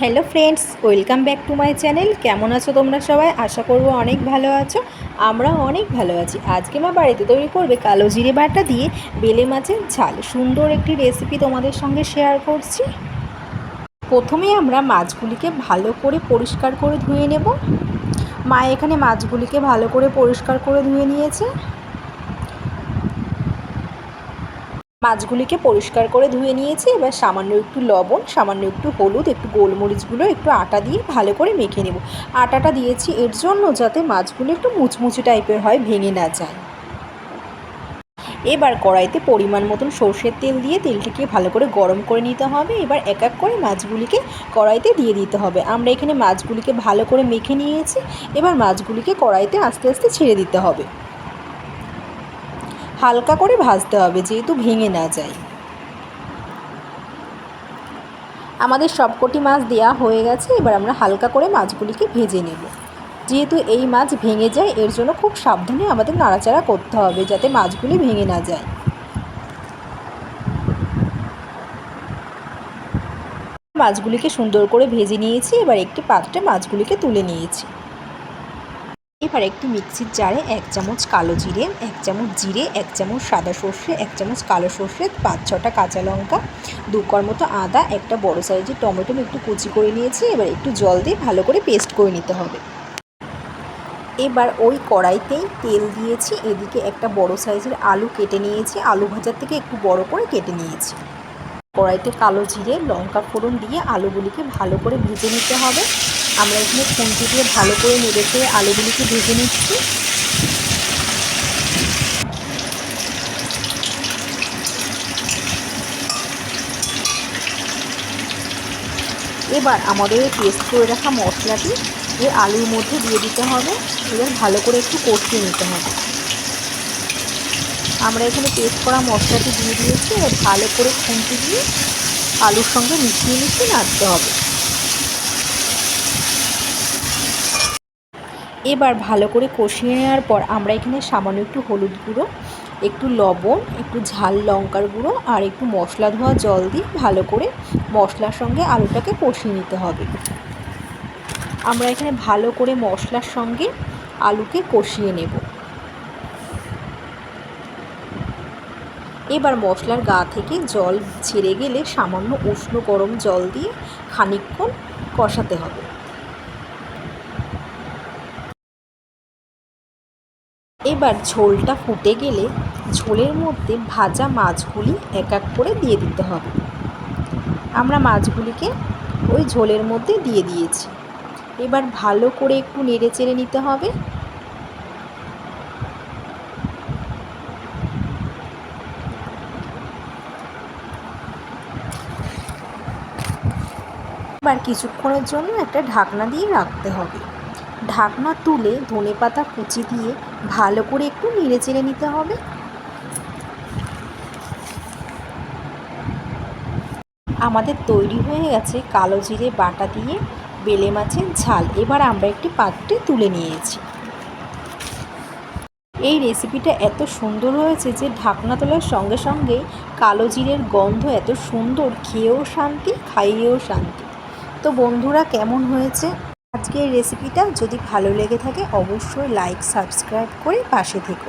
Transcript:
Hello friends, welcome back to my channel. কেমন আছো তোমরা সবাই? আশা করব অনেক ভালো আছো। আমরা অনেক ভালো আছি। আজকে মা বাড়িতে তৈরি করবে কালো জিরে বাটা দিয়ে বেলে মাছের ঝাল। সুন্দর একটি রেসিপি তোমাদের সঙ্গে শেয়ার করছি। প্রথমে আমরা মাছগুলিকে ভালো করে পরিষ্কার করে ধুয়ে নেব। মা এখানে মাছগুলিকে ভালো করে পরিষ্কার করে ধুয়ে নিয়েছে। মাছগুলিকে পরিষ্কার করে ধুয়ে নিয়েছি। এবার সামান্য একটু লবণ, সামান্য একটু হলুদ, একটু গোলমরিচগুলো একটু আটা দিয়ে ভালো করে মেখে নেব। আটাটা দিয়েছি এর জন্য যাতে মাছগুলো একটু মুচমুচে টাইপের হয়, ভেঙে না যায়। এবার কড়াইতে পরিমাণ মতন সর্ষের তেল দিয়ে তেলটিকে ভালো করে গরম করে নিতে হবে। এবার এক এক করে মাছগুলিকে কড়াইতে দিয়ে দিতে হবে। আমরা এখানে মাছগুলিকে ভালো করে মেখে নিয়েছি। এবার মাছগুলিকে কড়াইতে আস্তে আস্তে ছেড়ে দিতে হবে। হালকা করে ভাজতে হবে, যেহেতু ভেঙে না যায়। আমাদের সবকটি মাছ দেওয়া হয়ে গেছে, এবার আমরা হালকা করে মাছগুলিকে ভেজে নেব। যেহেতু এই মাছ ভেঙে যায়, এর জন্য খুব সাবধানে আমাদের নাড়াচাড়া করতে হবে, যাতে মাছগুলি ভেঙে না যায়। মাছগুলিকে সুন্দর করে ভেজে নিয়েছি, এবার একটি পাত্রে মাছগুলিকে তুলে নিয়েছি। এবার একটি মিক্সির জারে এক চামচ কালো জিরে, এক চামচ জিরে, এক চামচ সাদা সর্ষে, এক চামচ কালো সর্ষে, পাঁচ ছটা কাঁচা লঙ্কা, দু কর মতো আদা, একটা বড় সাইজের টমেটো একটু কুচি করে নিয়েছি, এবার একটু জল দিয়ে ভালো করে পেস্ট করে নিতে হবে। এবার ওই কড়াইতেই তেল দিয়েছি, এদিকে একটা বড় সাইজের আলু কেটে নিয়েছি, আলু ভাজার থেকে একটু বড় করে কেটে নিয়েছি। কড়াইতে কালো জিরে, লঙ্কা ফোড়ন দিয়ে আলুগুলিকে ভালো করে ভেজে নিতে হবে। আমরা এখানে খুন্তি দিয়ে ভালো করে নেড়ে করে আলুগুলিকে ভেজে নিচ্ছি। এবার আমাদের পেস্ট করে রাখা মশলাটি এই আলুর মধ্যে দিয়ে দিতে হবে। এবার ভালো করে একটু কষিয়ে নিতে হবে। আমরা এখানে পেস্ট করা মশলাটি দিয়ে দিয়েছি। এবার ভালো করে খুন্তি দিয়ে আলুর সঙ্গে মিশিয়ে মিশিয়ে নাড়তে হবে। এবার ভালো করে কষিয়ে নেওয়ার পর আমরা এখানে সামান্য একটু হলুদ গুঁড়ো, একটু লবণ, একটু ঝাল লঙ্কার গুঁড়ো আর একটু মশলা ধোয়া জল দিয়ে ভালো করে মশলার সঙ্গে আলুটাকে কষিয়ে নিতে হবে। আমরা এখানে ভালো করে মশলার সঙ্গে আলুকে কষিয়ে নেব। এবার মশলার গা থেকে জল ছেড়ে গেলে সামান্য উষ্ণ গরম জল দিয়ে খানিকক্ষণ কষাতে হবে। এবার ঝোলটা ফুটে গেলে ঝোলের মধ্যে ভাজা মাছগুলি এক এক করে দিয়ে দিতে হবে। আমরা মাছগুলিকে ওই ঝোলের মধ্যে দিয়ে দিয়েছি। এবার ভালো করে একটু নেড়ে চেড়ে নিতে হবে। এবার কিছুক্ষণের জন্য একটা ঢাকনা দিয়ে রাখতে হবে। ঢাকনা তুলে ধনে পাতা কুচি দিয়ে ভালো করে একটু নেড়ে চেড়ে নিতে হবে। আমাদের তৈরি হয়ে গেছে কালো জিরে বাটা দিয়ে বেলে মাছের ঝাল। এবার আমরা একটি পাত্রে তুলে নিয়েছি। এই রেসিপিটা এত সুন্দর হয়েছে যে ঢাকনা তোলার সঙ্গে সঙ্গে কালো জিরের গন্ধ এত সুন্দর, খেয়েও শান্তি, খাইয়েও শান্তি। তো বন্ধুরা, কেমন হয়েছে? আজকের রেসিপিটা যদি ভালো লেগে থাকে অবশ্যই লাইক সাবস্ক্রাইব করে পাশে থেকো।